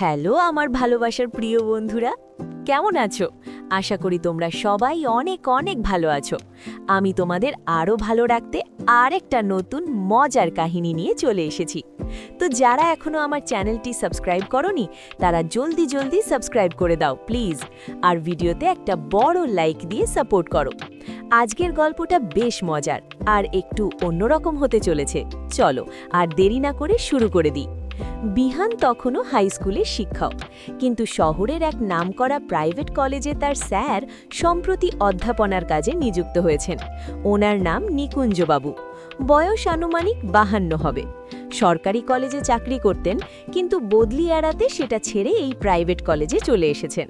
Hello, আমার ভালোবাসার প্রিয় বন্ধুরা। কেমন আছো? আশা করি তোমরা সবাই অনেক অনেক ভালো আছো। আমি তোমাদের আরও ভালো রাখতে আরেকটা নতুন মজার কাহিনী নিয়ে চলে এসেছি। তো যারা এখনও আমার চ্যানেলটি সাবস্ক্রাইব করনি, তারা জলদি জলদি সাবস্ক্রাইব করে দাও, প্লিজ। আর ভিডিওতে একটা বড় লাইক দিয়ে সাপোর্ট করো। আজকের গল্পটা বেশ মজার, আর একটু অন্যরকম হতে চলেছে। চলো, আর দেরি না করে শুরু করে দিই। বিহান তখনও হাই স্কুলের শিক্ষক। কিন্তু শহরের এক নামকরা প্রাইভেট কলেজে তার স্যার সম্প্রতি অধ্যাপনার কাজে নিযুক্ত হয়েছেন। ওনার নাম নিকুঞ্জবাবু। বয়স আনুমানিক বাহান্ন হবে। সরকারি কলেজে চাকরি করতেন, কিন্তু বদলি এড়াতে সেটা ছেড়ে এই প্রাইভেট কলেজে চলে এসেছেন।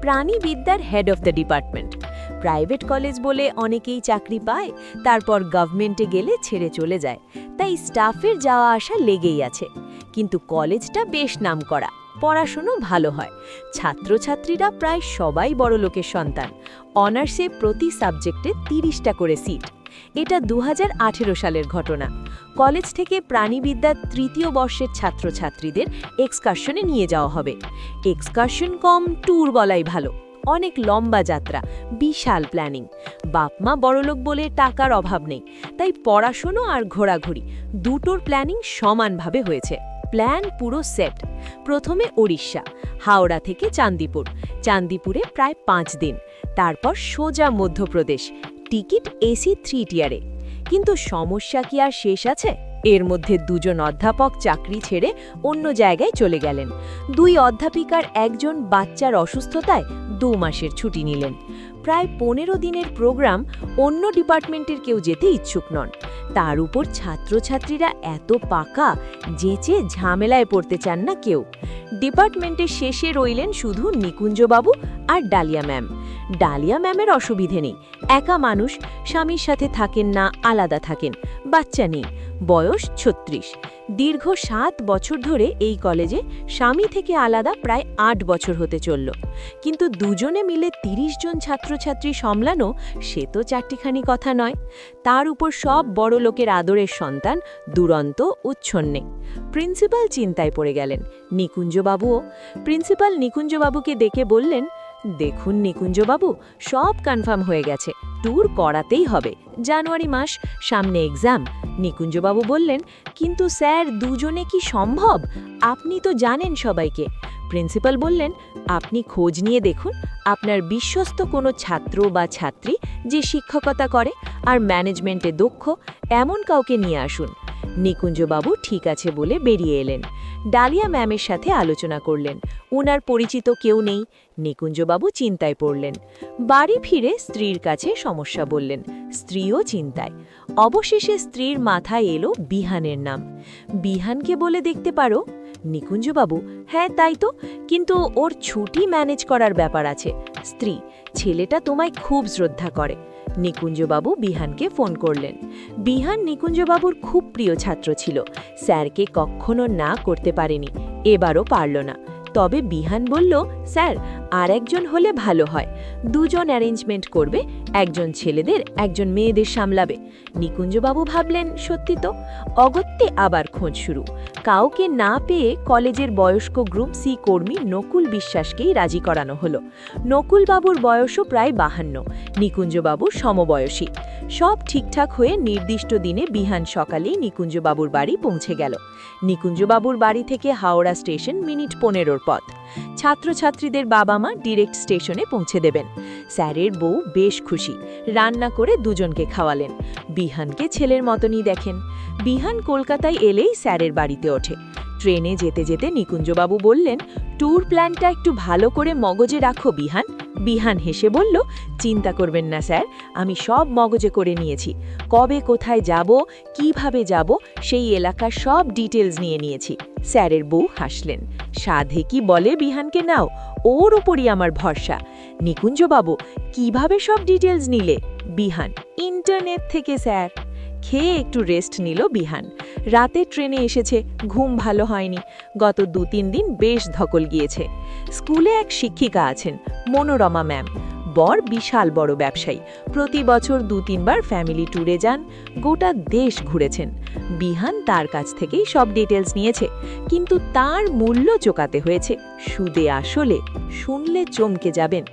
প্রাণীবিদ্যার head of the department private college বলে অনেকেই চাকরি পায়, তারপর গভর্নমেন্টে গেলে ছেড়ে চলে যায়। তাই স্টাফের যাওয়া আসা লেগেই আছে। কিন্তু কলেজটা বেশ নাম করা পড়াশুনো ভালো হয়। ছাত্রছাত্রীরা প্রায় সবাই বড় লোকের সন্তান। অনার্সে প্রতি সাবজেক্টে তিরিশটা করে সিট। এটা দু হাজার আঠেরো সালের ঘটনা। কলেজ থেকে প্রাণীবিদ্যার তৃতীয় বর্ষের ছাত্রছাত্রীদের এক্সকার্শনে নিয়ে যাওয়া হবে। এক্সকার্শন কম, ট্যুর বলাই ভালো। অনেক লম্বা যাত্রা, বিশাল প্ল্যানিং বাপমা বড়লোক বলে টাকার অভাব নেই, তাই পড়াশুনো আর ঘোরাঘুরি দুটোর প্ল্যানিং সমানভাবে হয়েছে। প্ল্যান পুরো সেট প্রথমে ওড়িশা, হাওড়া থেকে চান্দিপুর। চান্দিপুরে প্রায় পাঁচ দিন। তারপর সোজা মধ্যপ্রদেশ। টিকিট এসি থ্রি টিয়ারে কিন্তু সমস্যা কি আর শেষ আছে? এর মধ্যে দুজন অধ্যাপক চাকরি ছেড়ে অন্য জায়গায় চলে গেলেন। দুই অধ্যাপিকার একজন বাচ্চার অসুস্থতায় দু মাসের ছুটি নিলেন। প্রায় পনেরো দিনের প্রোগ্রাম অন্য ডিপার্টমেন্টের কেউ যেতে ইচ্ছুক নন। তার উপর ছাত্রছাত্রীরা এত পাকা, যেচে ঝামেলায় পড়তে চান না কেউ। ডিপার্টমেন্টের শেষে রইলেন শুধু নিকুঞ্জবাবু আর ডালিয়া ম্যাম। ডালিয়া ম্যামের অসুবিধে নেই। একা মানুষ, স্বামীর সাথে থাকেন না, আলাদা থাকেন। বাচ্চা নেই। বয়স ছত্রিশ। দীর্ঘ সাত বছর ধরে এই কলেজে স্বামী থেকে আলাদা প্রায় আট বছর হতে চলল। কিন্তু দুজনে মিলে ৩০ জন ছাত্রছাত্রী সামলানো, সে তো চারটিখানি কথা নয়। তার উপর সব বড় লোকের আদরের সন্তান দুরন্ত, উচ্ছন্নে। প্রিন্সিপাল চিন্তায় পড়ে গেলেন। নিকুঞ্জবাবুও। প্রিন্সিপাল নিকুঞ্জবাবুকে ডেকে বললেন দেখুন নিকুঞ্জবাবু, সব কনফার্ম হয়ে গেছে। ট্যুর করাতেই হবে। জানুয়ারি মাস, সামনে এক্সাম নিকুঞ্জবাবু বললেন, কিন্তু স্যার, দুজনে কি সম্ভব? আপনি তো জানেন সবাইকে। প্রিন্সিপাল বললেন, আপনি খোঁজ নিয়ে দেখুন, আপনার বিশ্বস্ত কোনো ছাত্র বা ছাত্রী যে শিক্ষকতা করে আর ম্যানেজমেন্টে দক্ষ, এমন কাউকে নিয়ে আসুন। নিকুঞ্জবাবু ঠিক আছে বলে বেরিয়ে এলেন। ডালিয়া ম্যামের সাথে আলোচনা করলেন। উনার পরিচিত কেউ নেই, নিকুঞ্জবাবু চিন্তায় পড়লেন। বাড়ি ফিরে স্ত্রীর কাছে সমস্যা বললেন, স্ত্রীও চিন্তায়। অবশেষে স্ত্রীর মাথায় এলো বিহানের নাম। বিহানকে বলে দেখতে পারো? নিকুঞ্জবাবু হ্যাঁ তাই তো। কিন্তু ওর ছুটি ম্যানেজ করার ব্যাপার আছে। স্ত্রী, ছেলেটা তোমায় খুব শ্রদ্ধা করে। নিকুঞ্জবাবু বিহানকে ফোন করলেন। বিহান নিকুঞ্জবাবুর খুব প্রিয় ছাত্র ছিল। স্যারকে কখনো না করতে পারেনি, এবারও পারল না। তবে বিহান বলল, স্যার আর একজন হলে ভালো হয়। দুজন অ্যারেঞ্জমেন্ট করবে, একজন ছেলেদের, একজন মেয়েদের সামলাবে। নিকুঞ্জবাবু ভাবলেন, সত্যি তো? অগত্যে আবার খোঁজ শুরু। কাউকে না পেয়ে কলেজের বয়স্ক গ্রুপ সি কর্মী নকুল বিশ্বাসকেই রাজি করানো হলো। নকুলবাবুর বয়সও প্রায় বাহান্ন। নিকুঞ্জবাবুর সমবয়সী। সব ঠিকঠাক হয়ে নির্দিষ্ট দিনে বিহান সকালেই নিকুঞ্জবাবুর বাড়ি পৌঁছে গেল। নিকুঞ্জবাবুর বাড়ি থেকে হাওড়া স্টেশন মিনিট পনেরোর পথ। ছাত্রছাত্রীদের বাবা মা ডিরেক্ট স্টেশনে পৌঁছে দেবেন। স্যারের বউ বেশ খুশি, রান্না করে দুজনকে খাওয়ালেন। বিহানকে ছেলের মতনই দেখেন। বিহান কলকাতায় এলেই স্যারের বাড়িতে ওঠে। ট্রেনে যেতে যেতে নিকুঞ্জবাবু বললেন ট্যুর প্ল্যানটা একটু ভালো করে মগজে রাখো বিহান। বিহান হেসে বলল, চিন্তা করবেন না, স্যার, আমি সব মগজে করে নিয়েছি। কবে কোথায় যাব, কীভাবে যাব, সেই এলাকার সব ডিটেলস নিয়ে নিয়েছি। স্যারের বউ হাসলেন, সাধে কি বলে বিহানকে নাও, ওর ওপরই আমার ভরসা। নিকুঞ্জবাবু, কীভাবে সব ডিটেলস নিলে? বিহান, ইন্টারনেট থেকে, স্যার। খেয়ে একটু রেস্ট নিল বিহান। রাতে ট্রেনে এসেছে, ঘুম ভালো হয়নি। গত দু তিন দিন বেশ ধকল গিয়েছে। স্কুলে এক শিক্ষিকা আছেন, মনোরমা ম্যাম। বর বিশাল বড় ব্যবসায়ী। প্রতি বছর দু তিনবার ফ্যামিলি ট্যুরে যান, গোটা দেশ ঘুরেছেন। বিহান তার কাছ থেকেই সব ডিটেলস নিয়েছে, কিন্তু তার মূল্য চোকাতে হয়েছে। সুদে আসলে শুনলে চমকে যাবেন।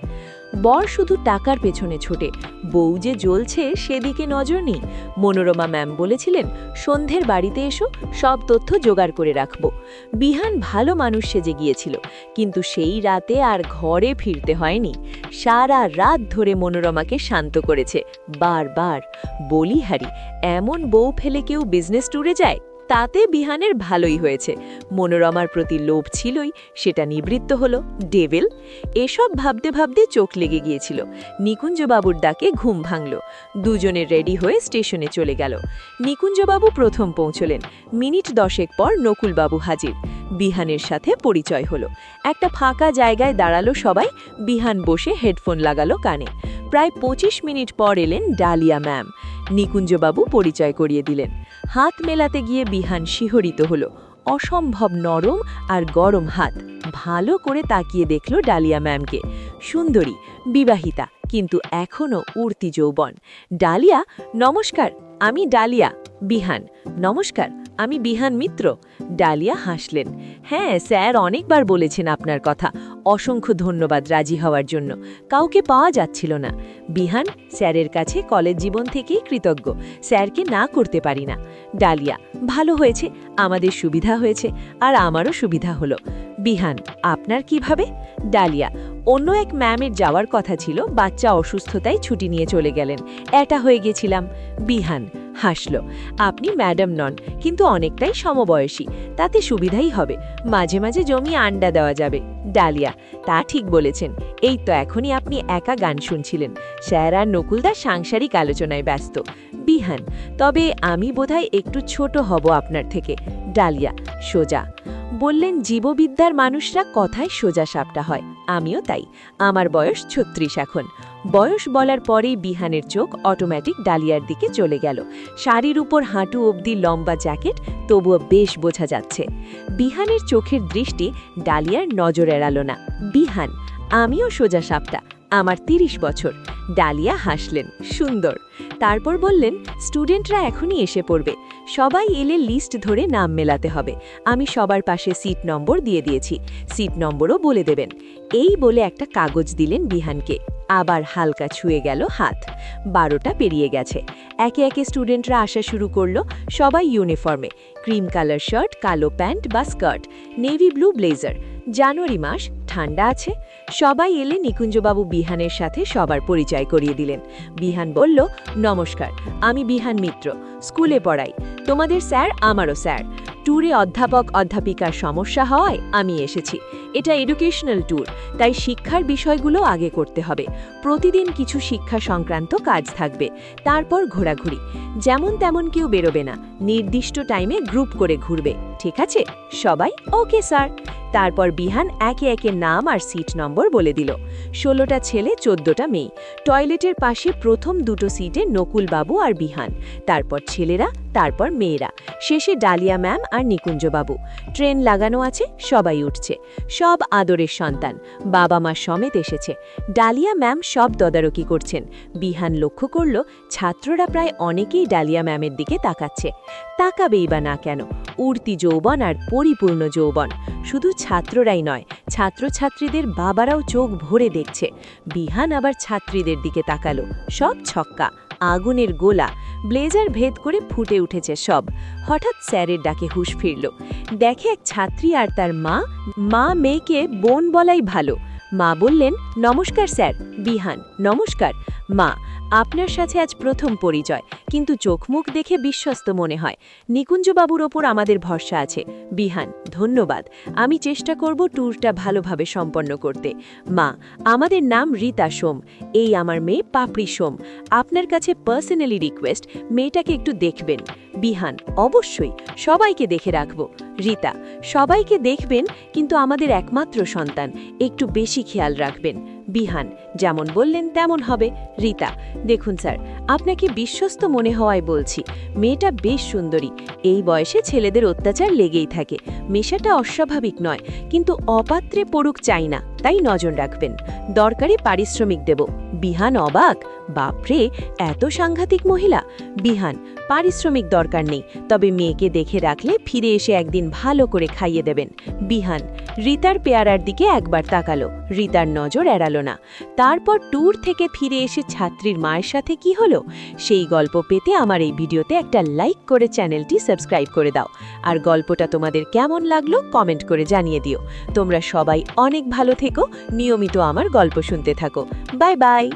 বর শুধু টাকার পেছনে ছোটে। বউ যে জ্বলছে সেদিকে নজর নেই। মনোরমা ম্যাম বলেছিলেন, সন্ধ্যের বাড়িতে এসো, সব তথ্য জোগাড় করে রাখব। বিহান ভালো মানুষ সেজে গিয়েছিল, কিন্তু সেই রাতে আর ঘরে ফিরতে হয়নি। সারা রাত ধরে মনোরমাকে শান্ত করেছে। বারবার। বলিহারি এমন বউ ফেলে কেউ বিজনেস ট্যুরে যায়? তাতে বিহানের ভালোই হয়েছে। মনোরমার প্রতি লোভ ছিলই, সেটা নিবৃত্ত হলো, ডেভিল। এসব ভাবতে ভাবতে চোখ লেগে গিয়েছিল। নিকুঞ্জবাবুর ডাকে ঘুম ভাঙল। দুজনে রেডি হয়ে স্টেশনে চলে গেল। নিকুঞ্জবাবু প্রথম পৌঁছলেন। মিনিট দশেক পর নকুলবাবু হাজির। বিহানের সাথে পরিচয় হলো। একটা ফাঁকা জায়গায় দাঁড়াল সবাই। বিহান বসে হেডফোন লাগালো কানে। প্রায় ২৫ মিনিট পর এলেন ডালিয়া ম্যাম। নিকুঞ্জবাবু পরিচয় করিয়ে দিলেন। হাত মেলাতে গিয়ে বিহান শিহরিত হল। অসম্ভব নরম আর গরম হাত। ভালো করে তাকিয়ে দেখল ডালিয়া ম্যামকে। সুন্দরী, বিবাহিতা, কিন্তু এখনও উর্তি যৌবন। ডালিয়া, নমস্কার, আমি ডালিয়া, বিহান। নমস্কার আমি বিহান মিত্র, ডালিয়া হাসলেন। হ্যাঁ স্যার, অনেকবার বলেছেন আপনার কথা। অসংখ্য ধন্যবাদ রাজি হওয়ার জন্য। কাউকে পাওয়া যাচ্ছিল না। বিহান, স্যারের কাছে কলেজ জীবন থেকেই কৃতজ্ঞ। স্যারকে না করতে পারি না। ডালিয়া, ভালো হয়েছে, আমাদের সুবিধা হয়েছে, আর আমারও সুবিধা হলো। বিহান, আপনার কীভাবে? ডালিয়া, অন্য এক ম্যামের যাওয়ার কথা ছিল, বাচ্চা অসুস্থতায় ছুটি নিয়ে চলে গেলেন। এটা হয়ে গেছিলাম। বিহান হাসল। আপনি ম্যাডাম নন, কিন্তু অনেকটাই সমবয়সী। তাতে সুবিধাই হবে। মাঝে মাঝে জমি আন্ডা দেওয়া যাবে। ডালিয়া, তা ঠিক বলেছেন। এই তো এখনই আপনি একা গান শুনছিলেন। স্যার আর নকুলদা সাংসারিক আলোচনায় ব্যস্ত। বিহান, তবে আমি বোধহয় একটু ছোট হব আপনার থেকে। ডালিয়া, সোজা। বললেন, জীববিদ্যার মানুষরা কথায় সোজা সাপটা হয়। আমিও তাই। আমার বয়স ছত্রিশ এখন। বয়স বলার পরেই বিহানের চোখ অটোমেটিক ডালিয়ার দিকে চলে গেল। শাড়ির উপর হাঁটু অবধি লম্বা জ্যাকেট, তবুও বেশ বোঝা যাচ্ছে। বিহানের চোখের দৃষ্টি ডালিয়ার নজর এড়াল না। বিহান, আমিও সোজা সাপটা, আমার তিরিশ বছর। ডালিয়া হাসলেন, সুন্দর। তারপর বললেন, স্টুডেন্টরা এখনই এসে পড়বে। সবাই এলে লিস্ট ধরে নাম মেলাতে হবে। আমি সবার পাশে সিট নম্বর দিয়ে দিয়েছি। সিট নম্বরও বলে দেবেন। এই বলে একটা কাগজ দিলেন বিহানকে। আবার হালকা ছুঁয়ে গেল হাত। বারোটা পেরিয়ে গেছে। একে একে স্টুডেন্টরা আসা শুরু করল সবাই ইউনিফর্মে। ক্রিম কালার শার্ট, কালো প্যান্ট বা skirt, navy blue blazer. January মাস, ঠান্ডা আছে। সবাই এলে নিকুঞ্জবাবু বিহানের সাথে সবার পরিচয় করিয়ে দিলেন। বিহান বলল নমস্কার, আমি বিহান মিত্র, স্কুলে পড়াই। তোমাদের স্যার, আমারও স্যার। ট্যুরে অধ্যাপক, অধ্যাপিকার সমস্যা হওয়ায় আমি এসেছি। এটা এডুকেশনাল ট্যুর, তাই শিক্ষার বিষয়গুলো আগে করতে হবে। প্রতিদিন কিছু শিক্ষা সংক্রান্ত কাজ থাকবে, তারপর ঘোরাঘুরি। যেমন তেমন কেউ বেরোবে না, নির্দিষ্ট টাইমে গ্রুপ করে ঘুরবে, ঠিক আছে? সবাই ওকে স্যার। তারপর বিহান একে একে নাম আর সিট নম্বর বলে দিল। ষোলোটা ছেলে, চোদ্দটা মেয়ে। টয়লেটের পাশে প্রথম দুটো সিটে নকুলবাবু আর বিহান। তারপর ছেলেরা তারপর মেয়েরা। শেষে ডালিয়া ম্যাম আর নিকুঞ্জবাবু। ট্রেন লাগানো আছে, সবাই উঠছে। সব আদরের সন্তান, বাবা মা সমেত এসেছে। ডালিয়া ম্যাম সব তদারকি করছেন। বিহান লক্ষ্য করল, ছাত্ররা প্রায় অনেকেই ডালিয়া ম্যামের দিকে তাকাচ্ছে। তাকাবেই বা না কেন, উড়তি যৌবন আর পরিপূর্ণ যৌবন। শুধু ছাত্ররাই নয়, ছাত্রছাত্রীদের বাবারাও চোখ ভরে দেখছে। বিহান আবার ছাত্রীদের দিকে তাকালো। সব ছক্কা, আগুনের গোলা ব্লেজার ভেদ করে ফুটে উঠেছে সব। হঠাৎ স্যারের ডাকে হুশ ফিরল। দেখে এক ছাত্রী আর তার মা মা মেয়েকে বোন বলাই ভালো। মা বললেন, নমস্কার স্যার, বিহান, নমস্কার। মা আপনার সাথে আজ প্রথম পরিচয়, কিন্তু চোখমুখ দেখে বিশ্বস্ত মনে হয়। নিকুঞ্জবাবুর ওপর আমাদের ভরসা আছে। বিহান, ধন্যবাদ। আমি চেষ্টা করব ট্যুরটা ভালোভাবে সম্পন্ন করতে। মা, আমাদের নাম রীতা সোম। এই আমার মেয়ে পাপড়ি সোম। আপনার কাছে পার্সোনালি রিকোয়েস্ট মেয়েটাকে একটু দেখবেন। বিহান, অবশ্যই, সবাইকে দেখে রাখব। রীতা, সবাইকে দেখবেন, কিন্তু আমাদের একমাত্র সন্তান। একটু বেশি খেয়াল রাখবেন। বিহান। যেমন বললেন তেমন হবে। রীতা দেখুন স্যার আপনাকে বিশ্বস্ত মনে হওয়ায় বলছি, মেয়েটা বেশ সুন্দরী। এই বয়সে ছেলেদের অত্যাচার লেগেই থাকে। মেশাটা অস্বাভাবিক নয়, কিন্তু অপাত্রে পড়ুক চাই না, তাই নজর রাখবেন। দরকারি পারিশ্রমিক দেব। বিহান অবাক, বাপরে, এত সাংঘাতিক মহিলা। বিহান, পারিশ্রমিক দরকার নেই, তবে মেয়েকে দেখে রাখলে ফিরে এসে একদিন ভালো করে খাইয়ে দেবেন। বিহান, রিতার পেয়ারার দিকে একবার তাকালো। রিতার নজর এড়ালো না। তারপর ট্যুর থেকে ফিরে এসে ছাত্রীর মায়ের সাথে কি হলো? সেই গল্প পেতে আমার এই ভিডিওতে একটা লাইক করে চ্যানেলটি সাবস্ক্রাইব করে দাও। আর গল্পটা তোমাদের কেমন লাগল কমেন্ট করে জানিয়ে দিও। তোমরা সবাই অনেক ভালো থেকো। নিয়মিত আমার গল্প শুনতে থাকো। Bye bye.